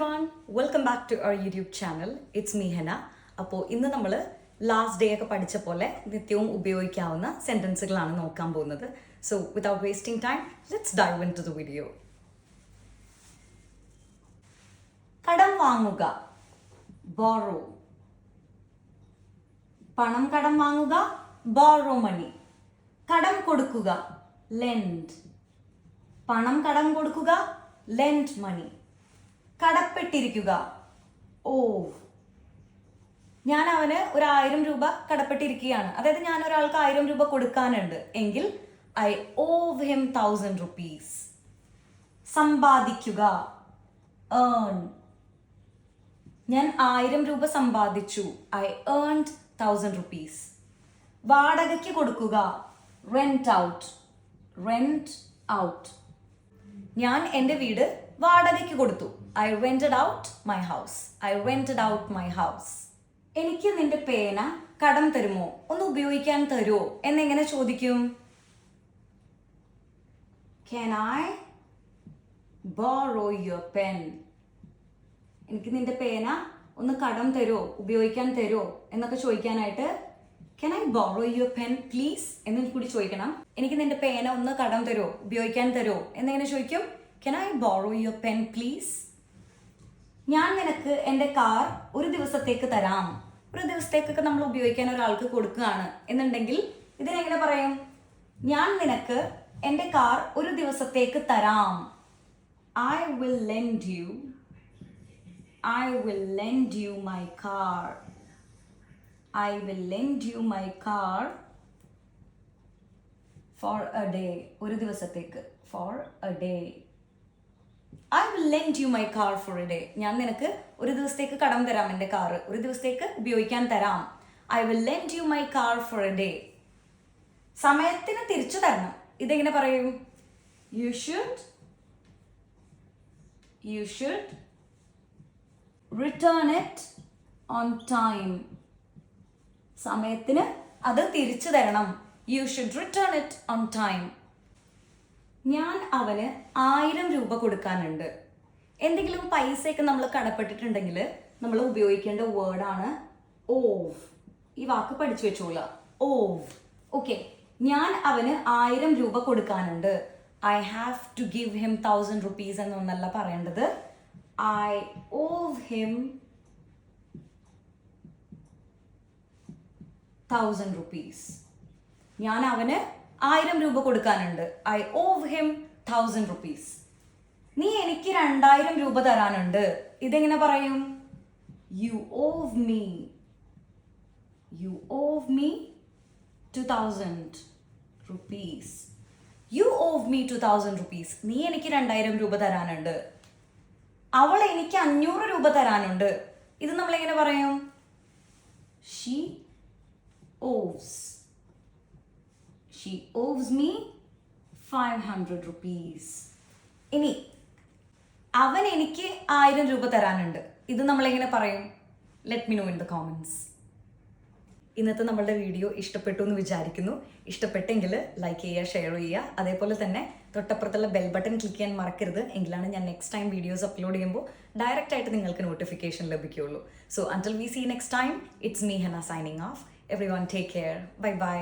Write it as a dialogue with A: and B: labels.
A: One welcome back to our YouTube channel it's me Hena അപ്പോൾ ഇന്ന് നമ്മൾ last day ഒക്കെ പഠിച്ച പോലെ നിത്യവും ഉപയോഗിക്കാവുന്ന സെന്റൻസുകളാണ് നോക്കാൻ പോകുന്നത്. So without wasting time let's dive into the video കടം വാങ്ങുക. ബോറോ പണം കടം വാങ്ങുക. ബോറോ മണി കടം കൊടുക്കുക. ലെൻഡ് പണം കടം കൊടുക്കുക. ലെൻഡ് മണി കടപ്പെട്ടിരിക്കുക. ഓ. ഞാൻ അവന് ഒരു ആയിരം രൂപ കടപ്പെട്ടിരിക്കുകയാണ്. അതായത് ഞാൻ ഒരാൾക്ക് ആയിരം രൂപ കൊടുക്കാനുണ്ട്. എങ്കിൽ I owe him thousand rupees സമ്പാദിക്കുക. ഏൺ. ഞാൻ ആയിരം രൂപ സമ്പാദിച്ചു. ഐ ഏൺഡ് തൗസൻഡ് റുപ്പീസ് വാടകയ്ക്ക് കൊടുക്കുക. റെന്റ് ഔട്ട് റെന്റ് ഔട്ട് ഞാൻ എന്റെ വീട് വാടകയ്ക്ക് കൊടുത്തു. I rented out my house I rented out my house എനിക്ക് നിന്റെ പേന കടം തരുമോ? ഒന്ന് ഉപയോഗിക്കാൻ തരുമോ എന്നെങ്ങനെ ചോദിക്കും? Can I borrow your pen എനിക്ക് നിന്റെ പേന ഒന്ന് കടം തരുമോ ഉപയോഗിക്കാൻ തരുമോ എന്നൊക്കെ ചോദിക്കാനായിട്ട് can I borrow your pen please എന്നും കൂടി ചോദിക്കണം. എനിക്ക് നിന്റെ പേന ഒന്ന് കടം തരുമോ ഉപയോഗിക്കാൻ തരുമോ എന്നെങ്ങനെ ചോദിക്കും? Can I borrow your pen please ഞാൻ നിനക്ക് എന്റെ കാർ ഒരു ദിവസത്തേക്ക് തരാം. ഒരു ദിവസത്തേക്കൊക്കെ നമ്മൾ ഉപയോഗിക്കാൻ ഒരാൾക്ക് കൊടുക്കുകയാണ്. എന്നുണ്ടെങ്കിൽ ഇതിനെങ്ങനെ പറയും? ഞാൻ നിനക്ക് എന്റെ കാർ ഒരു ദിവസത്തേക്ക് തരാം. I will lend you I will lend you my car I will lend you my car for a day ഒരു ദിവസത്തേക്ക്. For a day. I will lend you my car for a day ഞാൻ നിനക്ക് ഒരു ദിവസത്തേക്ക് കടം തരാം എന്റെ car. ഒരു ദിവസത്തേക്ക് ഉപയോഗിക്കാൻ തരാം. I will lend you my car for a day സമയത്തിന് തിരിച്ചു തരണം. ഇതെങ്ങനെ പറയും? You should you should return it on time സമയത്തിന് അത് തിരിച്ചു തരണം. You should return it on time ഞാൻ അവന് ആയിരം രൂപ കൊടുക്കാനുണ്ട്. എന്തെങ്കിലും പൈസയൊക്കെ നമ്മൾ കടപ്പെട്ടിട്ടുണ്ടെങ്കിൽ നമ്മൾ ഉപയോഗിക്കേണ്ട വേർഡാണ് ഓവ്. ഈ വാക്ക് പഠിച്ചു വെച്ചോളൂ. ഓവ്. ഓക്കെ ഞാൻ അവന് ആയിരം രൂപ കൊടുക്കാനുണ്ട്. I have to give him thousand rupees എന്നൊന്നല്ല പറയേണ്ടത്. I owe him thousand rupees ഞാൻ അവന് ആയിരം രൂപ കൊടുക്കാനുണ്ട്. I owe him thousand rupees നീ എനിക്ക് രണ്ടായിരം രൂപ തരാനുണ്ട്. ഇതെങ്ങനെ പറയും? You owe me you owe me two thousand rupees you owe me two thousand rupees നീ എനിക്ക് രണ്ടായിരം രൂപ തരാനുണ്ട്. അവൾ എനിക്ക് അഞ്ഞൂറ് രൂപ തരാനുണ്ട്. ഇത് നമ്മൾ എങ്ങനെ പറയും? She owes she owes me five hundred rupees ഇനി അവൻ എനിക്ക് ആയിരം രൂപ തരാനുണ്ട്. ഇത് നമ്മൾ എങ്ങനെ പറയും? Let me know in the comments ഇന്നത്തെ നമ്മളുടെ വീഡിയോ ഇഷ്ടപ്പെട്ടു എന്ന് വിചാരിക്കുന്നു. ഇഷ്ടപ്പെട്ടെങ്കിൽ ലൈക്ക് ചെയ്യുക ഷെയർ ചെയ്യുക. അതേപോലെ തന്നെ തൊട്ടപ്പുറത്തുള്ള ബെൽ ബട്ടൺ ക്ലിക്ക് ചെയ്യാൻ മറക്കരുത്. എങ്കിലാണ് ഞാൻ നെക്സ്റ്റ് ടൈം വീഡിയോസ് അപ്ലോഡ് ചെയ്യുമ്പോൾ ഡയറക്റ്റ് ആയിട്ട് നിങ്ങൾക്ക് നോട്ടിഫിക്കേഷൻ ലഭിക്കുകയുള്ളൂ. So until we see next time it's me Hena signing off everyone take care bye bye